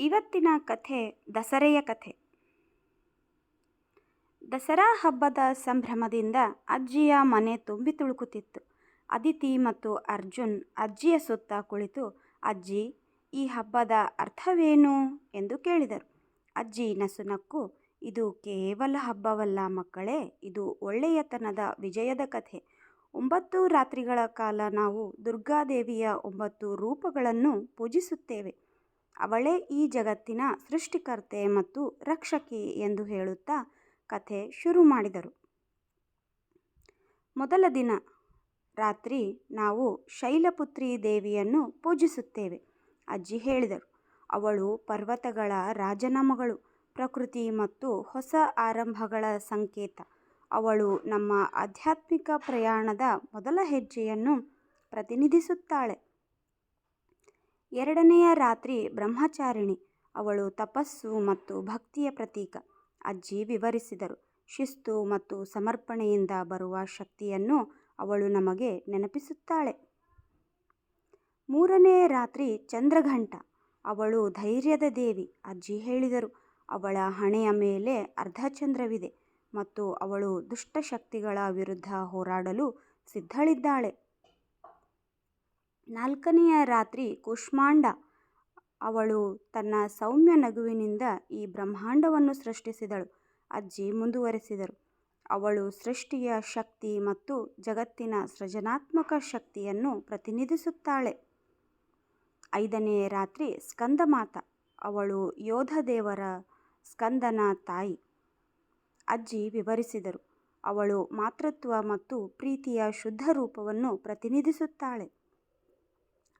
ಇವತ್ತಿನ ಕಥೆ ದಸರೆಯ ಕಥೆ. ದಸರಾ ಹಬ್ಬದ ಸಂಭ್ರಮದಿಂದ ಅಜ್ಜಿಯ ಮನೆ ತುಂಬಿ ತುಳುಕುತ್ತಿತ್ತು. ಅದಿತಿ ಮತ್ತು ಅರ್ಜುನ್ ಅಜ್ಜಿಯ ಸುತ್ತ ಕುಳಿತು, ಅಜ್ಜಿ, ಈ ಹಬ್ಬದ ಅರ್ಥವೇನು? ಎಂದು ಕೇಳಿದರು. ಅಜ್ಜಿ ನಸುನಕ್ಕು ಇದು ಕೇವಲ ಹಬ್ಬವಲ್ಲ ಮಕ್ಕಳೇ, ಇದು ಒಳ್ಳೆಯತನದ ವಿಜಯದ ಕಥೆ. ಒಂಬತ್ತು ರಾತ್ರಿಗಳ ಕಾಲ ನಾವು ದುರ್ಗಾದೇವಿಯ ಒಂಬತ್ತು ರೂಪಗಳನ್ನು ಪೂಜಿಸುತ್ತೇವೆ. ಅವಳೇ ಈ ಜಗತ್ತಿನ ಸೃಷ್ಟಿಕರ್ತೆ ಮತ್ತು ರಕ್ಷಕಿ ಎಂದು ಹೇಳುತ್ತಾ ಕಥೆ ಶುರು ಮಾಡಿದರು. ಮೊದಲ ದಿನ ರಾತ್ರಿ ನಾವು ಶೈಲಪುತ್ರಿ ದೇವಿಯನ್ನು ಪೂಜಿಸುತ್ತೇವೆ, ಅಜ್ಜಿ ಹೇಳಿದರು. ಅವಳು ಪರ್ವತಗಳ ರಾಜನ ಮಗಳು, ಪ್ರಕೃತಿ ಮತ್ತು ಹೊಸ ಆರಂಭಗಳ ಸಂಕೇತ. ಅವಳು ನಮ್ಮ ಆಧ್ಯಾತ್ಮಿಕ ಪ್ರಯಾಣದ ಮೊದಲ ಹೆಜ್ಜೆಯನ್ನು ಪ್ರತಿನಿಧಿಸುತ್ತಾಳೆ. ಎರಡನೆಯ ರಾತ್ರಿ ಬ್ರಹ್ಮಚಾರಿಣಿ. ಅವಳು ತಪಸ್ಸು ಮತ್ತು ಭಕ್ತಿಯ ಪ್ರತೀಕ. ಅಜ್ಜಿ ವಿವರಿಸಿದರು. ಶಿಸ್ತು ಮತ್ತು ಸಮರ್ಪಣೆಯಿಂದ ಬರುವ ಶಕ್ತಿಯನ್ನು ಅವಳು ನಮಗೆ ನೆನಪಿಸುತ್ತಾಳೆ. ಮೂರನೆಯ ರಾತ್ರಿ ಚಂದ್ರಘಂಟ. ಅವಳು ಧೈರ್ಯದ ದೇವಿ, ಅಜ್ಜಿ ಹೇಳಿದರು. ಅವಳ ಹಣೆಯ ಮೇಲೆ ಅರ್ಧಚಂದ್ರವಿದೆ ಮತ್ತು ಅವಳು ದುಷ್ಟಶಕ್ತಿಗಳ ವಿರುದ್ಧ ಹೋರಾಡಲು ಸಿದ್ಧಳಿದ್ದಾಳೆ. ನಾಲ್ಕನೆಯ ರಾತ್ರಿ ಕುಷ್ಮಾಂಡ, ಅವಳು ತನ್ನ ಸೌಮ್ಯ ನಗುವಿನಿಂದ ಈ ಬ್ರಹ್ಮಾಂಡವನ್ನು ಸೃಷ್ಟಿಸಿದಳು. ಅಜ್ಜಿ ಮುಂದುವರೆಸಿದರು. ಅವಳು ಸೃಷ್ಟಿಯ ಶಕ್ತಿ ಮತ್ತು ಜಗತ್ತಿನ ಸೃಜನಾತ್ಮಕ ಶಕ್ತಿಯನ್ನು ಪ್ರತಿನಿಧಿಸುತ್ತಾಳೆ. ಐದನೆಯ ರಾತ್ರಿ ಸ್ಕಂದಮಾತ, ಅವಳು ಯೋಧ ದೇವರ ಸ್ಕಂದನ ತಾಯಿ. ಅಜ್ಜಿ ವಿವರಿಸಿದರು. ಅವಳು ಮಾತೃತ್ವ ಮತ್ತು ಪ್ರೀತಿಯ ಶುದ್ಧ ರೂಪವನ್ನು ಪ್ರತಿನಿಧಿಸುತ್ತಾಳೆ.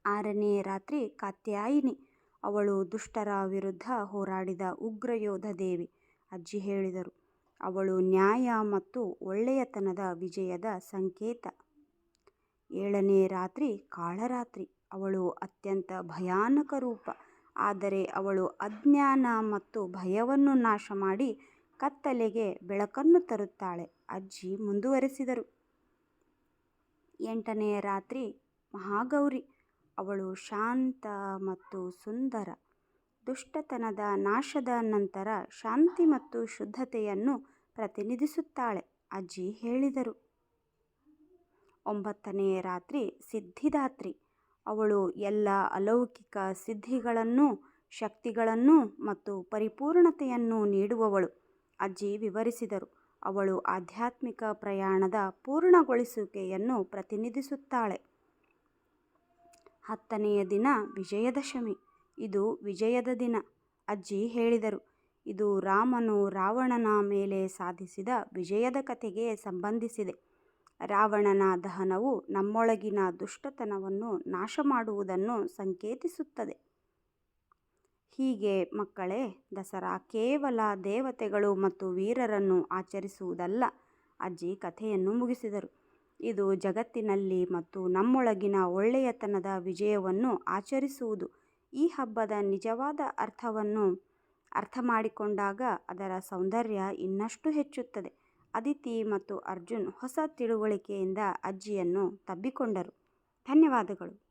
ಆರನೇ ರಾತ್ರಿ ಕಾತ್ಯಾಯಿನಿ, ಅವಳು ದುಷ್ಟರ ವಿರುದ್ಧ ಹೋರಾಡಿದ ಉಗ್ರ ಯೋಧ ದೇವಿ, ಅಜ್ಜಿ ಹೇಳಿದರು. ಅವಳು ನ್ಯಾಯ ಮತ್ತು ಒಳ್ಳೆಯತನದ ವಿಜಯದ ಸಂಕೇತ. ಏಳನೇ ರಾತ್ರಿ ಕಾಳರಾತ್ರಿ, ಅವಳು ಅತ್ಯಂತ ಭಯಾನಕ ರೂಪ. ಆದರೆ ಅವಳು ಅಜ್ಞಾನ ಮತ್ತು ಭಯವನ್ನು ನಾಶ ಮಾಡಿ ಕತ್ತಲೆಗೆ ಬೆಳಕನ್ನು ತರುತ್ತಾಳೆ, ಅಜ್ಜಿ ಮುಂದುವರೆಸಿದರು. ಎಂಟನೆಯ ರಾತ್ರಿ ಮಹಾಗೌರಿ ಅವಳು ಶಾಂತ ಮತ್ತು ಸುಂದರ. ದುಷ್ಟತನದ ನಾಶದ ನಂತರ ಶಾಂತಿ ಮತ್ತು ಶುದ್ಧತೆಯನ್ನು ಪ್ರತಿನಿಧಿಸುತ್ತಾಳೆ, ಅಜ್ಜಿ ಹೇಳಿದರು. ಒಂಬತ್ತನೆಯ ರಾತ್ರಿ ಸಿದ್ಧಿದಾತ್ರಿ. ಅವಳು ಎಲ್ಲ ಅಲೌಕಿಕ ಸಿದ್ಧಿಗಳನ್ನು, ಶಕ್ತಿಗಳನ್ನು ಮತ್ತು ಪರಿಪೂರ್ಣತೆಯನ್ನು ನೀಡುವವಳು, ಅಜ್ಜಿ ವಿವರಿಸಿದರು. ಅವಳು ಆಧ್ಯಾತ್ಮಿಕ ಪ್ರಯಾಣದ ಪೂರ್ಣಗೊಳಿಸುವಿಕೆಯನ್ನು ಪ್ರತಿನಿಧಿಸುತ್ತಾಳೆ. ಹತ್ತನೆಯ ದಿನ ವಿಜಯದಶಮಿ. ಇದು ವಿಜಯದ ದಿನ, ಅಜ್ಜಿ ಹೇಳಿದರು. ಇದು ರಾಮನು ರಾವಣನ ಮೇಲೆ ಸಾಧಿಸಿದ ವಿಜಯದ ಕಥೆಗೆ ಸಂಬಂಧಿಸಿದೆ. ರಾವಣನ ದಹನವು ನಮ್ಮೊಳಗಿನ ದುಷ್ಟತನವನ್ನು ನಾಶ ಮಾಡುವುದನ್ನು ಸಂಕೇತಿಸುತ್ತದೆ. ಹೀಗೆ ಮಕ್ಕಳೇ, ದಸರಾ ಕೇವಲ ದೇವತೆಗಳು ಮತ್ತು ವೀರರನ್ನು ಆಚರಿಸುವುದಲ್ಲ, ಅಜ್ಜಿ ಕಥೆಯನ್ನು ಮುಗಿಸಿದರು. ಇದು ಜಗತ್ತಿನಲ್ಲಿ ಮತ್ತು ನಮ್ಮೊಳಗಿನ ಒಳ್ಳೆಯತನದ ವಿಜಯವನ್ನು ಆಚರಿಸುವುದು. ಈ ಹಬ್ಬದ ನಿಜವಾದ ಅರ್ಥವನ್ನು ಅರ್ಥ ಮಾಡಿಕೊಂಡಾಗ ಅದರ ಸೌಂದರ್ಯ ಇನ್ನಷ್ಟು ಹೆಚ್ಚುತ್ತದೆ. ಅದಿತಿ ಮತ್ತು ಅರ್ಜುನ್ ಹೊಸ ತಿಳುವಳಿಕೆಯಿಂದ ಅಜ್ಜಿಯನ್ನು ತಬ್ಬಿಕೊಂಡರು. ಧನ್ಯವಾದಗಳು.